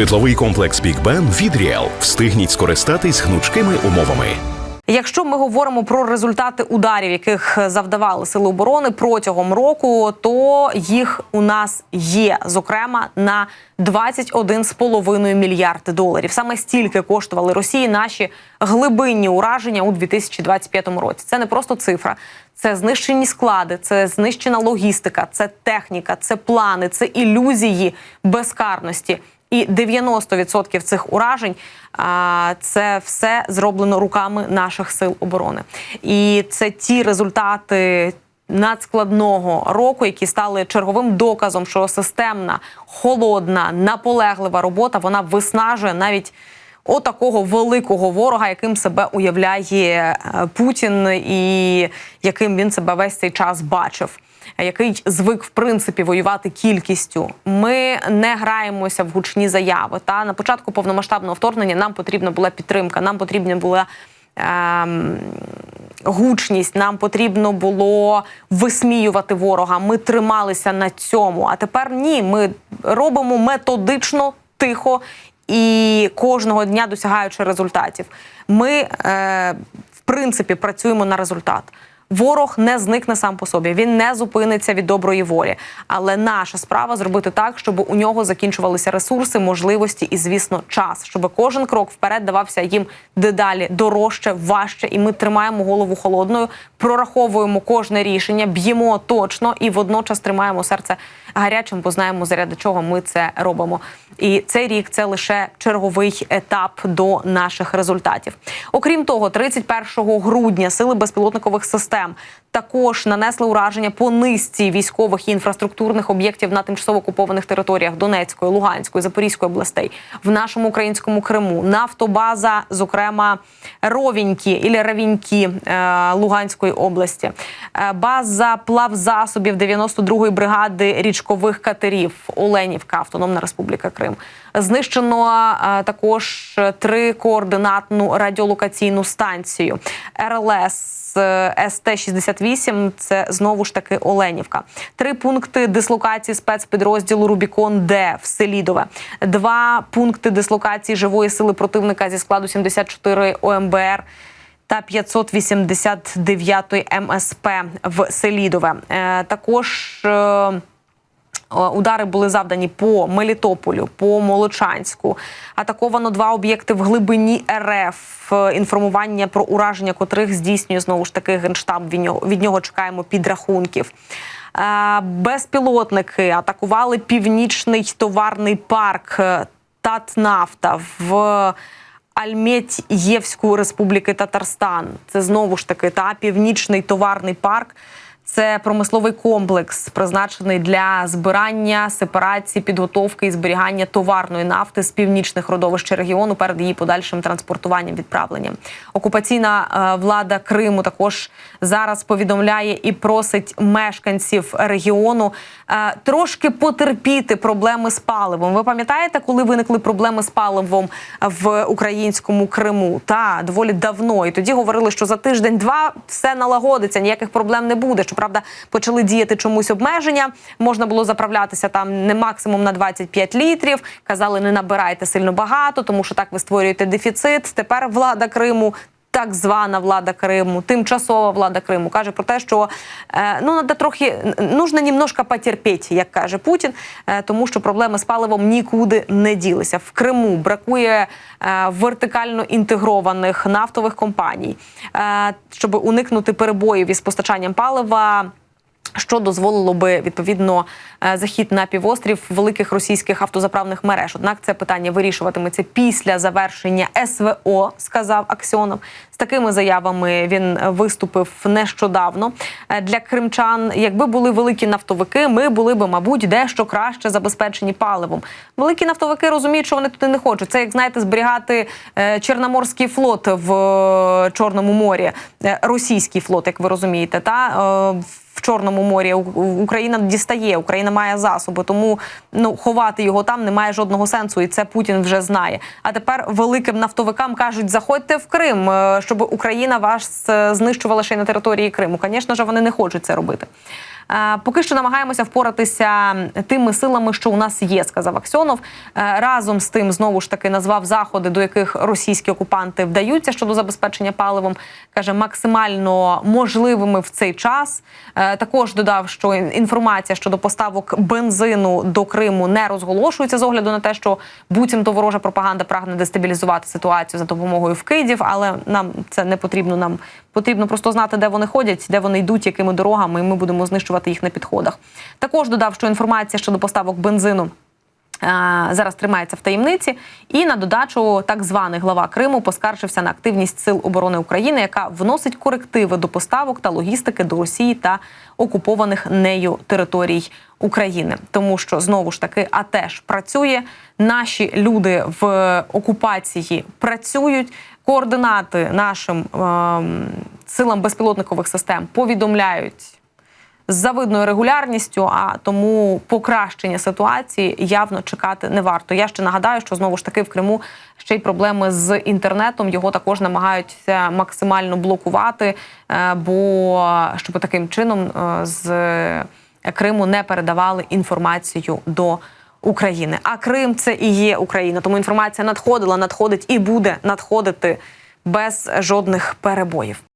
Житловий комплекс Бік Бен від Ріел. Встигніть скористатись гнучкими умовами. Якщо ми говоримо про результати ударів, яких завдавали сили оборони протягом року, то їх у нас є, зокрема на 21,5 мільярди доларів. Саме стільки коштували Росії наші глибинні ураження у 2025 році. Це не просто цифра, це знищені склади, це знищена логістика, це техніка, це плани, це ілюзії безкарності. І 90% цих уражень це все зроблено руками наших сил оборони. І це ті результати надскладного року, які стали черговим доказом, що системна, холодна, наполеглива робота вона виснажує навіть отакого великого ворога, яким себе уявляє е, Путін, і яким він себе весь цей час бачив який звик в принципі воювати кількістю. Ми не граємося в гучні заяви. Та на початку повномасштабного вторгнення нам потрібна була підтримка, нам потрібна була. Ем, гучність нам потрібно було висміювати ворога. Ми трималися на цьому. А тепер ні, ми робимо методично, тихо і кожного дня досягаючи результатів. Ми, е, в принципі, працюємо на результат. Ворог не зникне сам по собі, він не зупиниться від доброї волі. Але наша справа зробити так, щоб у нього закінчувалися ресурси, можливості і, звісно, час, щоб кожен крок вперед давався їм дедалі дорожче, важче, і ми тримаємо голову холодною, прораховуємо кожне рішення, б'ємо точно і водночас тримаємо серце гарячим, бо знаємо заради чого ми це робимо. І цей рік це лише черговий етап до наших результатів. Окрім того, 31 грудня сили безпілотникових систем them. Також нанесли ураження по низці військових і інфраструктурних об'єктів на тимчасово окупованих територіях Донецької, Луганської, Запорізької областей в нашому українському Криму. Нафтобаза, зокрема, Ровінькі і Равінькі е, Луганської області, е, база плавзасобів 92-ї бригади річкових катерів Оленівка, Автономна Республіка Крим. Знищено також три координатну радіолокаційну станцію РЛС СТ 68 Це знову ж таки Оленівка. Три пункти дислокації спецпідрозділу Рубікон Д в Селідове. Два пункти дислокації живої сили противника зі складу 74 ОМБР. Та 589 МСП в Селідове. Е, також е, Удари були завдані по Мелітополю, по Молочанську. Атаковано два об'єкти в глибині РФ. Інформування про ураження котрих здійснює знову ж таки генштаб. Від нього від нього чекаємо підрахунків. Безпілотники атакували північний товарний парк Татнафта в Альметьєвську республіки Татарстан. Це знову ж таки та північний товарний парк. Це промисловий комплекс, призначений для збирання, сепарації, підготовки і зберігання товарної нафти з північних родовищ регіону перед її подальшим транспортуванням відправленням. Окупаційна е, влада Криму також зараз повідомляє і просить мешканців регіону е, трошки потерпіти проблеми з паливом. Ви пам'ятаєте, коли виникли проблеми з паливом в українському Криму? Та доволі давно. І тоді говорили, що за тиждень-два все налагодиться, ніяких проблем не буде. Щоправда, почали діяти чомусь обмеження. Можна було заправлятися там не максимум на 25 літрів. Казали, не набирайте сильно багато, тому що так ви створюєте дефіцит. Тепер влада Криму. Так звана влада Криму, тимчасова влада Криму каже про те, що е, ну треба трохи нужно немножко потерпіти, як каже Путін, е, тому що проблеми з паливом нікуди не ділися. В Криму бракує е, вертикально інтегрованих нафтових компаній, щоб уникнути перебоїв із постачанням палива. Що дозволило би відповідно е, захід на півострів великих російських автозаправних мереж? Однак це питання вирішуватиметься після завершення СВО, сказав Аксьонов. З такими заявами він виступив нещодавно е, для кримчан. Якби були великі нафтовики, ми були б, мабуть, дещо краще забезпечені паливом. Великі нафтовики розуміють, що вони туди не хочуть. Це як знаєте, зберігати е, Чорноморський флот в Чорному морі, російський флот, як ви розумієте, та в Чорному морі Україна дістає, Україна має засоби, тому ну ховати його там немає жодного сенсу, і це Путін вже знає. А тепер великим нафтовикам кажуть: заходьте в Крим, е, щоб Україна вас е, знищувала ще й на території Криму. Звісно ж, вони не хочуть це робити. Е, Поки що намагаємося впоратися тими силами, що у нас є, сказав Аксьонов. Е, Разом з тим знову ж таки назвав заходи, до яких російські окупанти вдаються щодо забезпечення паливом. каже максимально можливими в цей час. Е, Також додав, що інформація щодо поставок бензину до Криму не розголошується з огляду на те, що буцімто ворожа пропаганда прагне дестабілізувати ситуацію за допомогою вкидів, але нам це не потрібно. Нам потрібно просто знати, де вони ходять, де вони йдуть, якими дорогами, і ми будемо знищувати їх на підходах. Також додав, що інформація щодо поставок бензину. Е, Зараз тримається в таємниці, і на додачу так званий глава Криму поскаржився на активність сил оборони України, яка вносить корективи до поставок та логістики до Росії та окупованих нею територій України, тому що знову ж таки АТЕШ працює. Наші люди в окупації працюють. Координати нашим ем, силам безпілотникових систем повідомляють з завидною регулярністю, а тому покращення ситуації явно чекати не варто. Я ще нагадаю, що знову ж таки в Криму ще й проблеми з інтернетом. Його також намагаються максимально блокувати, е, бо щоб таким чином е, з Криму не передавали інформацію до. України, а Крим це і є Україна. Тому інформація надходила, надходить і буде надходити без жодних перебоїв.